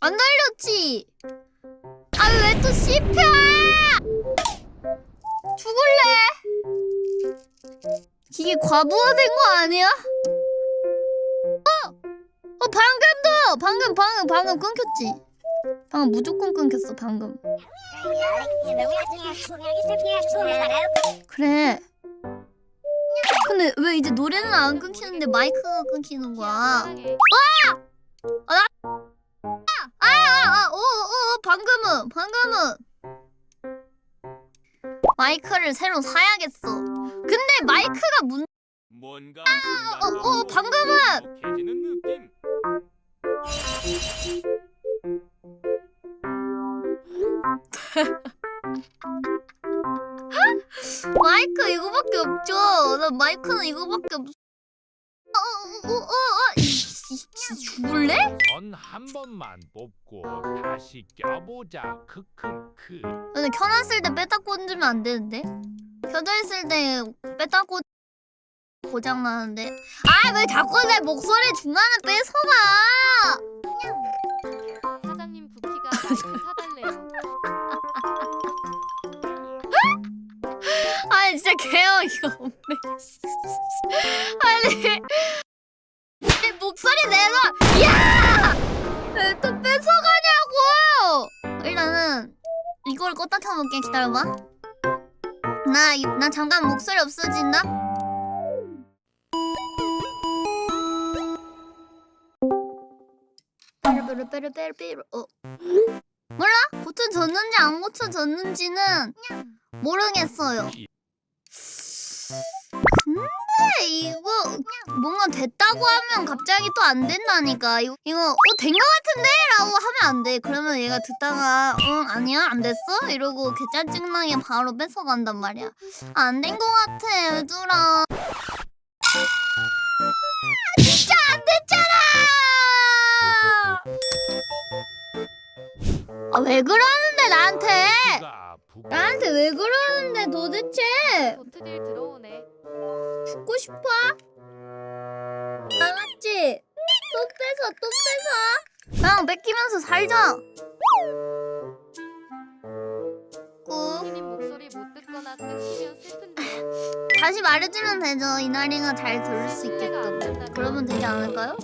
안 날렸지? 아 왜 또 씹혀? 죽을래? 이게 과부하된 거 아니야? 어? 어 방금도! 방금 방금 방금 끊겼지? 방금 무조건 끊겼어 방금 그래 근데 왜 이제 노래는 안 끊기는데 마이크가 끊기는 거야 아아아 오오 방금은 방금은 마이크를 새로 사야겠어 근데 마이크가 문 뭔가 어, 어, 방금은! 해지는 느낌. 마이크 이거밖에 없죠. 나 마이크는 이거밖에 없 어. 어, 어, 어, 어, 어. 이, 이, 이, 죽을래? 전 한 번만 뽑고 다시 껴보자. 크크크. 근데 켜놨을 때 뺐다 꽂으면 안 되는데? 켜져 있을 때 뺐다 꽂 고장 나는데. 아 왜 자꾸 내 목소리 중간에 뺏어가? 사장님 부키가 사달래요. 아니 진짜 개어이가 없네. 아니 내 목소리 내놔. 껐다 켜놓을게 기다려봐. 나, 이- 나 잠깐 목소리 없어진다. 어 몰라 고쳐졌는지 안 고쳐졌는지는 모르겠어요. 근데 이거 뭔가 됐다고 하면 갑자기 또 안 된다니까. 이거 이거 어, 된거 같은데 라고 하면 안 돼. 그러면 얘가 듣다가 응 아니야 안 됐어 이러고 개 짜증나게 바로 뺏어간단 말이야. 안 된 거 같아 얘들아. 진짜 안 됐잖아. 아 왜 그러는데 나한테? 나한테 왜 그러는데 도대체? 보트들 들어오네. 죽고 싶어? 알았지? 또 뺏어 또 뺏기면서 살자. 꾹. 부키님 목소리 못 듣거나 끊기면 슬픈데. 다시 말해주면 되죠. 이나리가 잘 들을 수 있게끔. 그러면 되지 않을까요?